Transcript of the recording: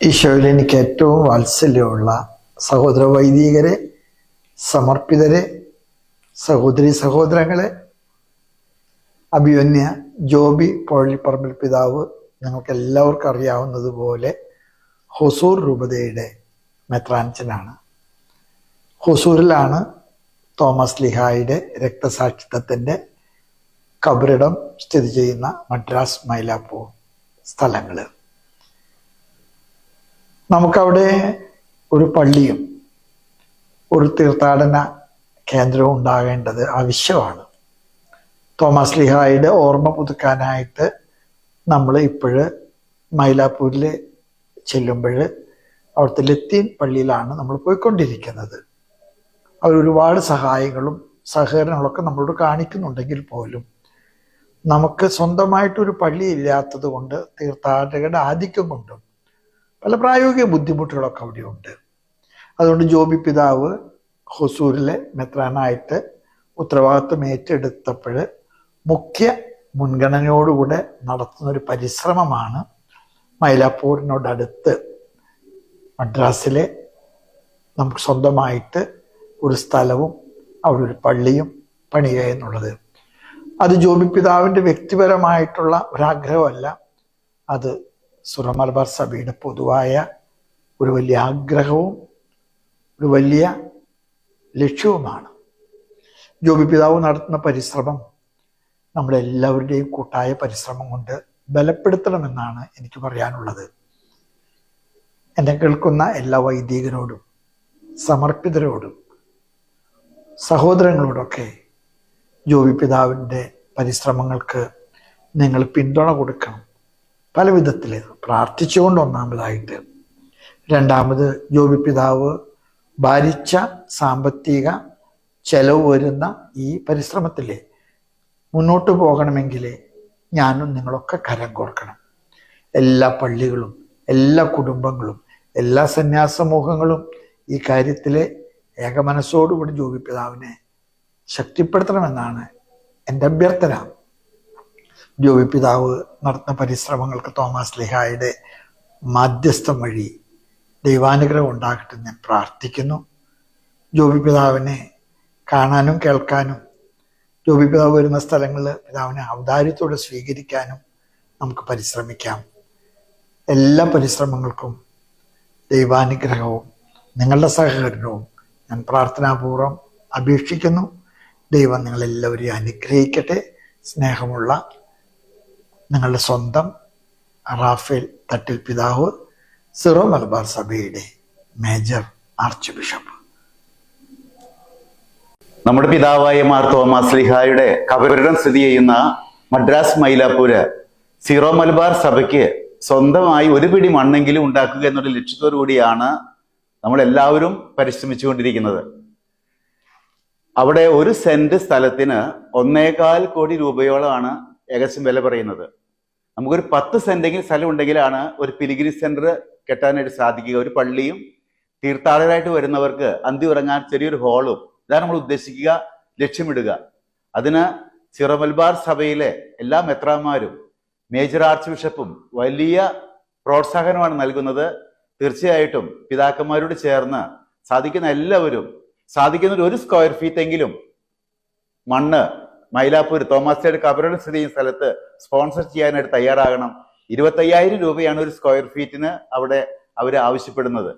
ഈശോയിൽ എനിക്ക് ഏറ്റവും വാത്സല്യമുള്ള സഹോദര വൈദികരെ സമർപ്പിതരെ സഹോദരി സഹോദരങ്ങളെ അഭിമന്യ ജോബി പഴളിപ്പറമ്പിൽ പിതാവ് ഞങ്ങൾക്ക് എല്ലാവർക്കും അറിയാവുന്നതുപോലെ ഹൊസൂർ രൂപതയുടെ മെത്രാൻച്ചനാണ് ഹൊസൂരിലാണ് തോമസ് ലിഹായുടെ രക്തസാക്ഷിത്വത്തിന്റെ കബറിടം സ്ഥിതി ചെയ്യുന്ന മദ്രാസ് മൈലാപ്പൂർ സ്ഥലങ്ങൾ. നമുക്കവിടെ ഒരു പള്ളിയും ഒരു തീർത്ഥാടന കേന്ദ്രവും ഉണ്ടാകേണ്ടത് ആവശ്യമാണ്. തോമസ് ലിഹായുടെ ഓർമ്മ പുതുക്കാനായിട്ട് നമ്മൾ ഇപ്പോഴ് മൈലാപ്പൂരിൽ ചെല്ലുമ്പോൾ അവിടുത്തെ ലത്തീൻ പള്ളിയിലാണ് നമ്മൾ പോയിക്കൊണ്ടിരിക്കുന്നത്. അവർ ഒരുപാട് സഹായങ്ങളും സഹകരണങ്ങളൊക്കെ നമ്മളോട് കാണിക്കുന്നുണ്ടെങ്കിൽ പോലും നമുക്ക് സ്വന്തമായിട്ടൊരു പള്ളി ഇല്ലാത്തത് കൊണ്ട് തീർത്ഥാടകരുടെ ആധിക്യം കൊണ്ടും പല പ്രായോഗിക ബുദ്ധിമുട്ടുകളൊക്കെ അവിടെയുണ്ട്. അതുകൊണ്ട് ജോബി പിതാവ് ഹൊസൂരിലെ മെത്രാനായിട്ട് ഉത്തരവാദിത്വം ഏറ്റെടുത്തപ്പോൾ മുഖ്യ മുൻഗണനയോടുകൂടെ നടത്തുന്ന ഒരു പരിശ്രമമാണ് മൈലാപ്പൂരിനോടടുത്ത് മദ്രാസിലെ നമുക്ക് സ്വന്തമായിട്ട് ഒരു സ്ഥലവും അവിടെ ഒരു പള്ളിയും പണിയുക എന്നുള്ളത്. അത് ജോബി പിതാവിന്റെ വ്യക്തിപരമായിട്ടുള്ള ഒരാഗ്രഹമല്ല. അത് സുറമലബാർ സഭയുടെ പൊതുവായ ഒരു വലിയ ആഗ്രഹവും ഒരു വലിയ ലക്ഷ്യവുമാണ്. ജോബി പിതാവ് നടത്തുന്ന പരിശ്രമം നമ്മളെല്ലാവരുടെയും കൂട്ടായ പരിശ്രമം കൊണ്ട് ബലപ്പെടുത്തണമെന്നാണ് എനിക്ക് പറയാനുള്ളത്. എന്നെ കേൾക്കുന്ന എല്ലാ വൈദികരോടും സമർപ്പിതരോടും സഹോദരങ്ങളോടൊക്കെ ജോബി പിതാവിന്റെ പരിശ്രമങ്ങൾക്ക് നിങ്ങൾ പിന്തുണ കൊടുക്കണം. പല വിധത്തിൽ പ്രാർത്ഥിച്ചുകൊണ്ട് ഒന്നാമതായിട്ട്. രണ്ടാമത് ജോബി പിതാവ് ഭാരിച്ച സാമ്പത്തിക ചെലവ് വരുന്ന ഈ പരിശ്രമത്തിൽ മുന്നോട്ട് പോകണമെങ്കിൽ ഞാനും നിങ്ങളൊക്കെ കരം കോർക്കണം. എല്ലാ പള്ളികളും എല്ലാ കുടുംബങ്ങളും എല്ലാ സന്യാസമൂഹങ്ങളും ഈ കാര്യത്തിൽ ഏകമനസ്സോടുകൂടി ജോബി പിതാവിനെ ശക്തിപ്പെടുത്തണമെന്നാണ് എന്റെ അഭ്യർത്ഥന. ജോബി പിതാവ് നടത്തുന്ന പരിശ്രമങ്ങൾക്ക് തോമസ് ലിഹായുടെ മാധ്യസ്ഥം വഴി ദൈവാനുഗ്രഹം ഉണ്ടാകട്ടെ ഞാൻ പ്രാർത്ഥിക്കുന്നു. ജോബി പിതാവിനെ കാണാനും കേൾക്കാനും ജോബി പിതാവ് വരുന്ന സ്ഥലങ്ങളിൽ പിതാവിനെ ഔദാര്യത്തോടെ സ്വീകരിക്കാനും നമുക്ക് പരിശ്രമിക്കാം. എല്ലാ പരിശ്രമങ്ങൾക്കും ദൈവാനുഗ്രഹവും നിങ്ങളുടെ സഹകരണവും ഞാൻ പ്രാർത്ഥനാപൂർവം അപേക്ഷിക്കുന്നു. ദൈവം നിങ്ങളെല്ലാവരെയും അനുഗ്രഹിക്കട്ടെ. സ്നേഹമുള്ള നിങ്ങളുടെ സ്വന്തം റാഫേൽ തട്ടിൽ പിതാവ് സിറോ മലബാർ സഭയുടെ മേജർ ആർച്ച് ബിഷപ്പ്. നമ്മുടെ പിതാവായ മാർ തോമസ് ലിഹായുടെ കബറിടം സ്ഥിതി ചെയ്യുന്ന മദ്രാസ് മൈലാപ്പൂര് സീറോ മലബാർ സഭയ്ക്ക് സ്വന്തമായി ഒരു പിടി മണ്ണെങ്കിലും ഉണ്ടാക്കുക എന്നൊരു ലക്ഷ്യത്തോടു കൂടിയാണ് നമ്മളെല്ലാവരും പരിശ്രമിച്ചുകൊണ്ടിരിക്കുന്നത്. അവിടെ ഒരു സെന്റ് സ്ഥലത്തിന് ഒന്നേകാൽ കോടി രൂപയോളമാണ് ഏകദേശം വില പറയുന്നത്. നമുക്കൊരു പത്ത് സെന്റെങ്കിലും സ്ഥലം ഉണ്ടെങ്കിലാണ് ഒരു പിലിഗ്രി സെന്റർ കെട്ടാനായിട്ട് സാധിക്കുക. ഒരു പള്ളിയും തീർത്ഥാടകരായിട്ട് വരുന്നവർക്ക് അന്തി ഉറങ്ങാൻ ചെറിയൊരു ഹോളും. ഇതാണ് നമ്മൾ ഉദ്ദേശിക്കുക ലക്ഷ്യമിടുക. അതിന് ചിറമൽബാർ സഭയിലെ എല്ലാ മെത്രാന്മാരും മേജർ ആർച്ച് ബിഷപ്പും വലിയ പ്രോത്സാഹനമാണ് നൽകുന്നത്. തീർച്ചയായിട്ടും പിതാക്കന്മാരോട് ചേർന്ന് സാധിക്കുന്ന എല്ലാവരും സാധിക്കുന്ന ഒരു സ്ക്വയർ ഫീറ്റ് എങ്കിലും മണ്ണ് മൈലാപ്പൂർ തോമസ് കബറിടം സ്ഥിതി സ്ഥലത്ത് സ്പോൺസർ ചെയ്യാനായിട്ട് തയ്യാറാകണം. ഇരുപത്തയ്യായിരം രൂപയാണ് ഒരു സ്ക്വയർ ഫീറ്റിന് അവിടെ അവർ ആവശ്യപ്പെടുന്നത്.